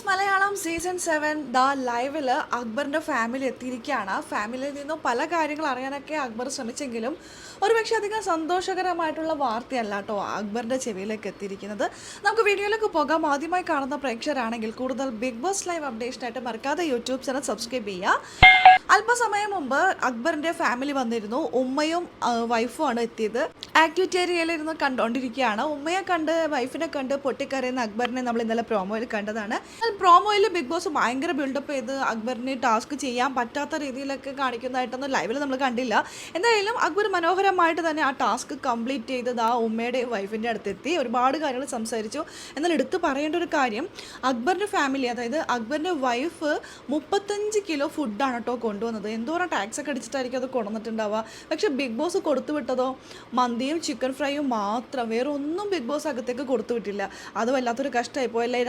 Boss Malayalam season seven the ലൈവിൽ അക്ബറിന്റെ family എത്തിയിരിക്കുകയാണ്. ഫാമിലിയിൽ നിന്നും പല കാര്യങ്ങൾ അറിയാനൊക്കെ അക്ബർ ശ്രമിച്ചെങ്കിലും ഒരുപക്ഷെ അധികം സന്തോഷകരമായിട്ടുള്ള വാർത്തയല്ല കേട്ടോ അക്ബറിന്റെ ചെവിയിലേക്ക് എത്തിയിരിക്കുന്നത്. നമുക്ക് വീഡിയോയിലേക്ക് പോകാം. ആദ്യമായി കാണുന്ന പ്രേക്ഷകരാണെങ്കിൽ കൂടുതൽ ബിഗ് ബോസ് ലൈവ് അപ്ഡേഷനായിട്ട് മറക്കാതെ യൂട്യൂബ് ചാനൽ സബ്സ്ക്രൈബ് ചെയ്യുക. അല്പസമയം മുമ്പ് അക്ബറിന്റെ ഫാമിലി വന്നിരുന്നു. ഉമ്മയും വൈഫുമാണ് എത്തിയത്. ആക്ടിവിറ്റി ഏരിയയിലിരുന്ന് കണ്ടുകൊണ്ടിരിക്കുകയാണ് ഉമ്മയെ കണ്ട് വൈഫിനെ കണ്ട് പൊട്ടിക്കരയുന്ന അക്ബറിനെ നമ്മൾ ഇന്നലെ പ്രോമോയിൽ കണ്ടതാണ്. പ്രോമോയിൽ ബിഗ് ബോസ് ഭയങ്കര ബിൽഡപ്പ് ചെയ്ത് അക്ബറിന് ടാസ്ക് ചെയ്യാൻ പറ്റാത്ത രീതിയിലൊക്കെ കാണിക്കുന്നതായിട്ടൊന്നും ലൈവിൽ നമ്മൾ കണ്ടില്ല. എന്തായാലും അക്ബർ മനോഹരമായിട്ട് തന്നെ ആ ടാസ്ക് കംപ്ലീറ്റ് ചെയ്തത് ആ ഉമ്മയുടെ വൈഫിന്റെ അടുത്തെത്തി. ഒരുപാട് കാര്യങ്ങൾ സംസാരിച്ചു. എന്നാൽ എടുത്തു പറയേണ്ട ഒരു കാര്യം അക്ബറിന്റെ ഫാമിലി അതായത് അക്ബറിന്റെ വൈഫ് മുപ്പത്തഞ്ച് കിലോ ഫുഡാണ് കേട്ടോ കൊണ്ടുവന്നത്. എന്തോരം ടാക്സ് ഒക്കെ അടിച്ചിട്ടായിരിക്കും അത് കൊണ്ടുവന്നിട്ടുണ്ടാവുക? പക്ഷേ ബിഗ് ബോസ് കൊടുത്തു വിട്ടതോ? മന്തിയും ചിക്കൻ ഫ്രൈയും മാത്രം. വേറെ ഒന്നും ബിഗ് ബോസ് അകത്തേക്ക് കൊടുത്തു വിട്ടില്ല. അത് വല്ലാത്തൊരു കഷ്ടമായി പോയല്ലേ?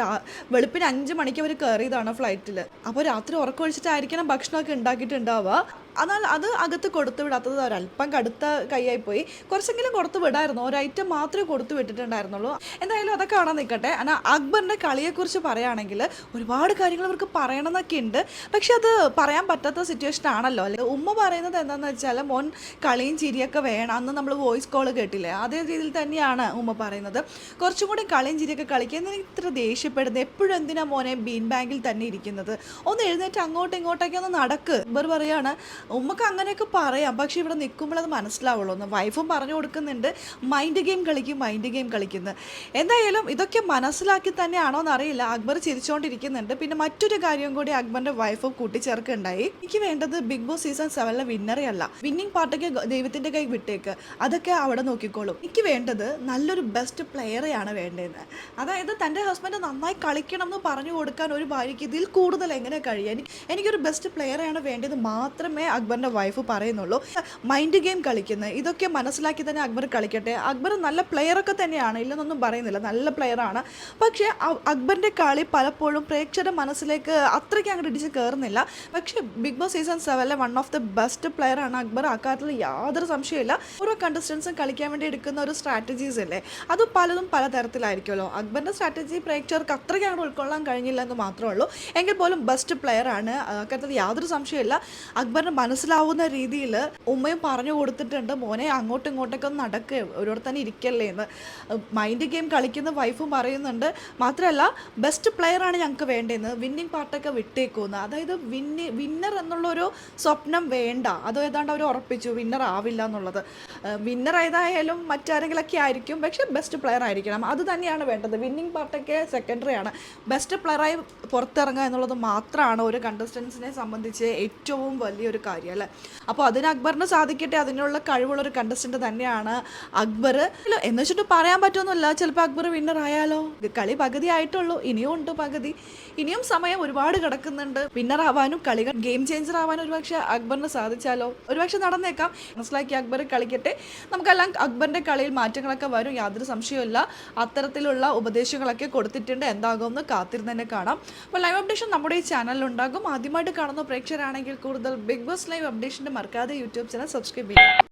വെളുപ്പിന് അഞ്ച് മണിക്ക് അവർ കയറിയതാണ് ഫ്ലൈറ്റിൽ അപ്പോൾ രാത്രി ഉറക്കമൊഴിച്ചിട്ടായിരിക്കണം ഭക്ഷണമൊക്കെ ഉണ്ടാക്കിയിട്ടുണ്ടാവുക. എന്നാൽ അത് അകത്ത് കൊടുത്തു വിടാത്തത് ഒരല്പം കടുത്ത കൈയായി പോയി കുറച്ചെങ്കിലും കൊടുത്തു വിടായിരുന്നു. ഒരു ഐറ്റം മാത്രമേ കൊടുത്തു വിട്ടിട്ടുണ്ടായിരുന്നുള്ളൂ. എന്തായാലും അതൊക്കെ കാണാൻ നിൽക്കട്ടെ. എന്നാൽ അക്ബറിന്റെ കളിയെക്കുറിച്ച് പറയുകയാണെങ്കിൽ ഒരുപാട് കാര്യങ്ങൾ അവർക്ക് പറയണമെന്നൊക്കെ ഉണ്ട്. പക്ഷെ അത് പറയാൻ പറ്റാത്ത സിറ്റുവേഷൻ ആണല്ലോ. അല്ലെ? ഉമ്മ പറയുന്നത് എന്താണെന്ന് വെച്ചാൽ മോൻ കളിയും ചിരിയൊക്കെ വേണം. അന്ന് നമ്മൾ വോയിസ് കോൾ കേട്ടില്ലേ? അതേ രീതിയിൽ തന്നെയാണ് ഉമ്മ പറയുന്നത്. കുറച്ചും കൂടി കളിയും ചിരിയൊക്കെ എനിക്ക് ഇത്ര ദേഷ്യപ്പെടുന്നത്. എപ്പോഴും എന്തിനാ മോനെ ബീൻ ബാങ്കിൽ തന്നെ ഇരിക്കുന്നത്? ഒന്ന് എഴുന്നേറ്റ് അങ്ങോട്ടും ഇങ്ങോട്ടൊക്കെ ഒന്ന് നടക്ക്. അക്ബർ പറയാണ് ഉമ്മക്ക് അങ്ങനെയൊക്കെ പറയാം. പക്ഷെ ഇവിടെ നിൽക്കുമ്പോൾ അത് മനസ്സിലാവുള്ളൂ. ഒന്ന് വൈഫും പറഞ്ഞു കൊടുക്കുന്നുണ്ട്. മൈൻഡ് ഗെയിം കളിക്കും മൈൻഡ് ഗെയിം കളിക്കുന്നത് എന്തായാലും ഇതൊക്കെ മനസ്സിലാക്കി തന്നെയാണോ എന്നറിയില്ല. അക്ബർ ചിരിച്ചുകൊണ്ടിരിക്കുന്നുണ്ട് പിന്നെ മറ്റൊരു കാര്യം കൂടി അക്ബറിന്റെ വൈഫ് കൂട്ടിച്ചേർക്കുണ്ടായി എനിക്ക് വേണ്ടത് ബിഗ് ബോസ് സീസൺ സെവനിലെ വിന്നറേ അല്ല. വിന്നിംഗ് പാർട്ടൊക്കെ ദൈവത്തിന്റെ കൈ വിട്ടേക്ക്. അതൊക്കെ അവിടെ നോക്കിക്കോളും. എനിക്ക് വേണ്ടത് നല്ലൊരു ബെസ്റ്റ് പ്ലെയറെയാണ് വേണ്ടതെന്ന് അതായത് തന്റെ ഹസ്ബൻഡ് നന്നായി കളിക്കണം എന്ന് പറഞ്ഞു കൊടുക്കാൻ ഒരു ഭാര്യയ്ക്ക് ഇതിൽ കൂടുതൽ എങ്ങനെ കഴിയാൻ എനിക്കൊരു ബെസ്റ്റ് പ്ലെയറെയാണ് വേണ്ടത് മാത്രമേ അക്ബറിന്റെ വൈഫ് പറയുന്നുള്ളൂ. മൈൻഡ് ഗെയിം കളിക്കുന്നത് ഇതൊക്കെ മനസ്സിലാക്കി തന്നെ അക്ബർ കളിക്കട്ടെ. അക്ബർ നല്ല പ്ലെയറൊക്കെ തന്നെയാണ്. ഇല്ലെന്നൊന്നും പറയുന്നില്ല. നല്ല പ്ലെയറാണ് പക്ഷേ അക്ബറിന്റെ കളി പലപ്പോഴും പ്രേക്ഷകരുടെ മനസ്സിലേക്ക് അത്രയ്ക്ക് അങ്ങോട്ട് ഇടിച്ച് കയറുന്നില്ല പക്ഷേ ബിഗ് ബോസ് സീസൺ സെവനിലെ വൺ ഓഫ് ദ ബെസ്റ്റ് പ്ലെയറാണ് അക്ബർ. കാര്യത്തിൽ യാതൊരു സംശയമില്ല ഓരോ കണ്ടസ്റ്റൻസും കളിക്കാൻ വേണ്ടി എടുക്കുന്ന ഒരു സ്ട്രാറ്റജീസ് അല്ലേ? അത് പലതും പലതരത്തിലായിരിക്കുമല്ലോ അക്ബറിന്റെ സ്ട്രാറ്റജി പ്രേക്ഷകർക്ക് അത്രയ്ക്ക് അങ്ങോട്ട് ഉൾക്കൊള്ളാൻ കഴിഞ്ഞില്ല എന്ന് മാത്രമേ ഉള്ളൂ. എങ്കിൽ പോലും ബെസ്റ്റ് പ്ലെയറാണ് അക്കാര്യത്തിൽ യാതൊരു സംശയമില്ല അക്ബറിന് മനസ്സിലാവുന്ന രീതിയിൽ ഉമ്മയും പറഞ്ഞു കൊടുത്തിട്ടുണ്ട് മോനെ അങ്ങോട്ടും ഇങ്ങോട്ടൊക്കെ ഒന്ന് നടക്കുക ഒരിടത്ത് തന്നെ ഇരിക്കല്ലേ എന്ന്. മൈൻഡ് ഗെയിം കളിക്കുന്ന വൈഫും പറയുന്നുണ്ട് മാത്രമല്ല ബെസ്റ്റ് പ്ലെയർ ആണ് ഞങ്ങൾക്ക് വേണ്ടതെന്ന് വിന്നിങ് പാർട്ടൊക്കെ വിട്ടേക്കുമെന്ന് അതായത് വിന്നി വിന്നർ എന്നുള്ളൊരു സ്വപ്നം വേണ്ട. അത് ഏതാണ്ട് അവർ ഉറപ്പിച്ചു വിന്നർ ആവില്ല എന്നുള്ളത്. വിന്നർ ഏതായാലും മറ്റാരെങ്കിലൊക്കെ ആയിരിക്കും പക്ഷേ ബെസ്റ്റ് പ്ലെയർ ആയിരിക്കണം. അത് തന്നെയാണ് വേണ്ടത്. വിന്നിങ് പാർട്ടൊക്കെ സെക്കൻഡറി ആണ്. ബെസ്റ്റ് പ്ലെയറായി പുറത്തിറങ്ങുക എന്നുള്ളത് മാത്രമാണ് ഒരു കണ്ടസ്റ്റൻസിനെ സംബന്ധിച്ച് ഏറ്റവും വലിയൊരു കാര്യം അല്ലേ? അപ്പോൾ അതിന് അക്ബറിന് സാധിക്കട്ടെ അതിനുള്ള കഴിവുള്ള ഒരു കണ്ടസ്റ്റന്റ് തന്നെയാണ് അക്ബർ എന്ന് വെച്ചിട്ട് പറയാൻ പറ്റുമെന്നില്ല ചിലപ്പോൾ അക്ബർ വിന്നർ ആയാലോ? കളി പകുതി ആയിട്ടുള്ളൂ. ഇനിയും ഉണ്ട് പകുതി. ഇനിയും സമയം ഒരുപാട് കിടക്കുന്നുണ്ട്. വിന്നർ ആവാനും കളികൾ ഗെയിം ചേഞ്ചർ ആവാനും ഒരുപക്ഷെ അക്ബറിന് സാധിച്ചാലോ? ഒരുപക്ഷെ നടന്നേക്കാം. മനസ്സിലാക്കി അക്ബർ കളിക്കട്ടെ. നമുക്കെല്ലാം അക്ബറിന്റെ കളിയിൽ മാറ്റങ്ങളൊക്കെ വരും. യാതൊരു സംശയമില്ല അത്തരത്തിലുള്ള ഉപദേശങ്ങളൊക്കെ കൊടുത്തിട്ടുണ്ട്. എന്താകുമെന്ന് കാത്തിരുന്ന് തന്നെ കാണാം. അപ്പോൾ ലൈവ് അപ്ഡേഷൻ നമ്മുടെ ഈ ചാനലിൽ ഉണ്ടാകും. ആദ്യമായിട്ട് കാണുന്ന പ്രേക്ഷകരാണെങ്കിൽ കൂടുതൽ ബിഗ് ബോസ് ലൈവ് അപ്ഡേഷന്റെ മറക്കാതെ യൂട്യൂബ് ചാനൽ സബ്സ്ക്രൈബ് ചെയ്യുക.